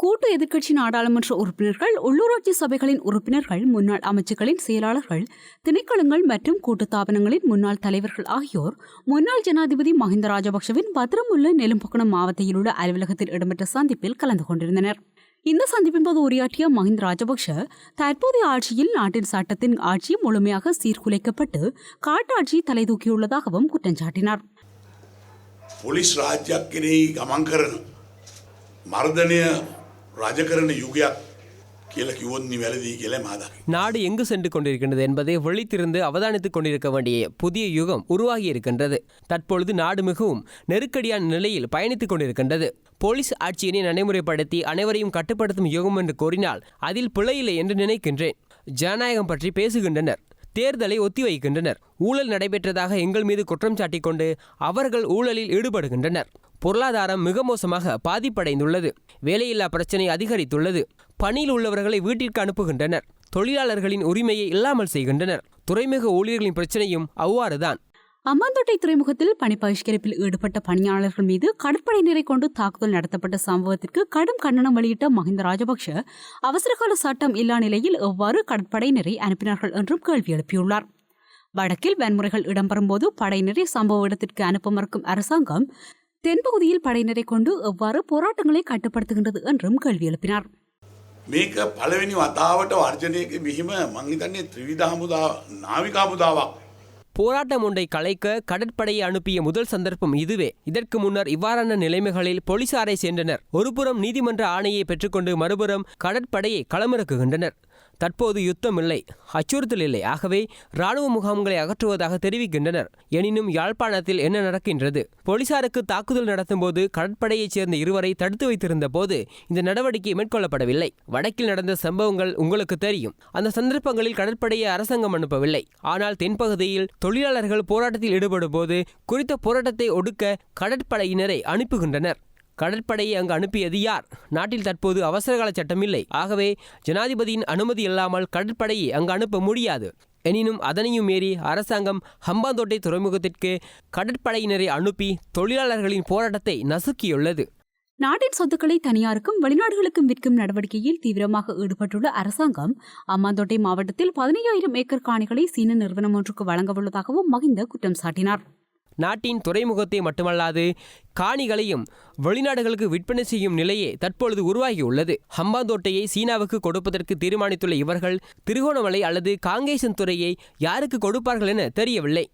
கூட்டு எதிர்க்கட்சி நாடாளுமன்ற உறுப்பினர்கள் உள்ளூராட்சி சபைகளின் உறுப்பினர்கள் முன்னாள் அமைச்சர்களின் செயலாளர்கள் திணைக்களங்கள் மற்றும் கூட்டு தாபனங்களின் முன்னாள் தலைவர்கள் ஆகியோர் முன்னாள் ஜனாதிபதி மஹிந்த ராஜபக்சவின் பத்திரமுள்ள நெலும்பக்கணம் மாவட்டத்தில் உள்ள அலுவலகத்தில் இடம்பெற்ற சந்திப்பில் கலந்து கொண்டிருந்தனர். இந்த சந்திப்பின் போது உரையாற்றிய மஹிந்த ராஜபக்ஷ தற்போதைய ஆட்சியில் நாட்டின் சட்டத்தின் ஆட்சி முழுமையாக சீர்குலைக்கப்பட்டு காட்டாட்சி தலை தூக்கியுள்ளதாகவும் குற்றம் சாட்டினார். ರಾಜಕಾರಣ ಯುಗ நாடு எங்கு சென்று கொண்டிருக்கின்றது என்பதை விழித்திருந்து அவதானித்துக் கொண்டிருக்க வேண்டிய புதிய யுகம் உருவாகி இருக்கின்றது தற்பொழுது நாடு மிகவும் நெருக்கடியான நிலையில் பயணித்துக் கொண்டிருக்கின்றது போலீஸ் ஆட்சியினை நடைமுறைப்படுத்தி அனைவரையும் கட்டுப்படுத்தும் யுகம் என்று கூறினால் அதில் பிழையில்லை என்று நினைக்கின்றேன் ஜனநாயகம் பற்றி பேசுகின்றனர் தேர்தலை ஒத்திவைக்கின்றனர். ஊழல் நடைபெற்றதாக எங்கள் மீது குற்றம் சாட்டிக் கொண்டு அவர்கள் ஊழலில் ஈடுபடுகின்றனர். பொருளாதாரம் மிக மோசமாக பாதிப்படைந்துள்ளது. வேலையில்லா பிரச்சனை அதிகரித்துள்ளது. பணியில் உள்ளவர்களை வீட்டிற்கு அனுப்புகின்றனர். தொழிலாளர்களின் உரிமையை இல்லாமல் செய்கின்றனர். துறைமுக ஊழியர்களின் பிரச்சனையும் அவ்வாறுதான். அம்மாந்தோட்டை துறைமுகத்தில் பணி பகிஷ்கரிப்பில் ஈடுபட்ட பணியாளர்கள் மீது கடற்படையினரை கொண்டு தாக்குதல் நடத்தப்பட்ட சம்பவத்திற்கு கடும் கண்டனம் வெளியிட்ட மஹிந்த ராஜபக்ஷ அவசரகால சட்டம் இல்லா நிலையில் எவ்வாறு கடற்படையினரை அனுப்பினார்கள் என்றும் கேள்வி எழுப்பியுள்ளார் வடக்கில் வன்முறைகள் இடம்பெறும்போது படையினரை சம்பவ இடத்திற்கு அனுப்ப மறுக்கும் அரசாங்கம் தென்பகுதியில் படையினரை கொண்டு எவ்வாறு போராட்டங்களை கட்டுப்படுத்துகின்றது என்றும் கேள்வி எழுப்பினார் මේක පළවෙනි වතාවට වර්ජනයක බිහිම මංහිතන්නේ ත්‍රවිධ හමුදා නාවිකාපුදාවක්. போராட்டம் ஒன்றை கலைக்க கடற்படையை அனுப்பிய முதல் சந்தர்ப்பம் இதுவே. இதற்கு முன்னர் இவ்வாறான நிலைமைகளில் போலீசாரை சென்றனர் ஒருபுறம் நீதிமன்ற ஆணையை பெற்றுக்கொண்டு மறுபுறம் கடற்படையை களமிறக்குகின்றனர். தற்போது யுத்தம் இல்லை. அச்சுறுத்தல் இல்லை. ஆகவே இராணுவ முகாம்களை அகற்றுவதாக தெரிவிக்கின்றனர். எனினும் யாழ்ப்பாணத்தில் என்ன நடக்கின்றது? போலீசாருக்கு தாக்குதல் நடத்தும்போது கடற்படையைச் சேர்ந்த இருவரை தடுத்து வைத்திருந்த போது இந்த நடவடிக்கை மேற்கொள்ளப்படவில்லை. வடக்கில் நடந்த சம்பவங்கள் உங்களுக்கு தெரியும். அந்த சந்தர்ப்பங்களில் கடற்படையை அரசாங்கம் அனுப்பவில்லை. ஆனால் தென்பகுதியில் தொழிலாளர்கள் போராட்டத்தில் ஈடுபடும் போது குறித்த போராட்டத்தை ஒடுக்க கடற்படையினரை அனுப்புகின்றனர். கடற்படையை அங்கு அனுப்பியது யார்? நாட்டில் தற்போது அவசரகால சட்டம் இல்லை ஆகவே ஜனாதிபதியின் அனுமதி இல்லாமல் கடற்படையை அங்கு அனுப்ப முடியாது. எனினும் அதனையும் மீறி அரசாங்கம் ஹம்பாந்தோட்டை துறைமுகத்திற்கு கடற்படையினரை அனுப்பி தொழிலாளர்களின் போராட்டத்தை நசுக்கியுள்ளது. நாட்டின் சொத்துக்களை தனியாருக்கும் வெளிநாடுகளுக்கும் விற்கும் நடவடிக்கையில் தீவிரமாக ஈடுபட்டுள்ள அரசாங்கம் அம்மாந்தோட்டை மாவட்டத்தில் பதினையாயிரம் ஏக்கர் காணிகளை சீன நிறுவனம் ஒன்றுக்கு வழங்கவுள்ளதாகவும் மகிந்த குற்றம் சாட்டினார். நாட்டின் துறைமுகத்தை மட்டுமல்லாது காணிகளையும் வெளிநாடுகளுக்கு விற்பனை செய்யும் நிலையே தற்பொழுது உருவாகியுள்ளது. ஹம்பாந்தோட்டையை சீனாவுக்கு கொடுப்பதற்கு தீர்மானித்துள்ள இவர்கள் திருகோணமலை அல்லது காங்கேசன் துறையை யாருக்கு கொடுப்பார்கள் என தெரியவில்லை.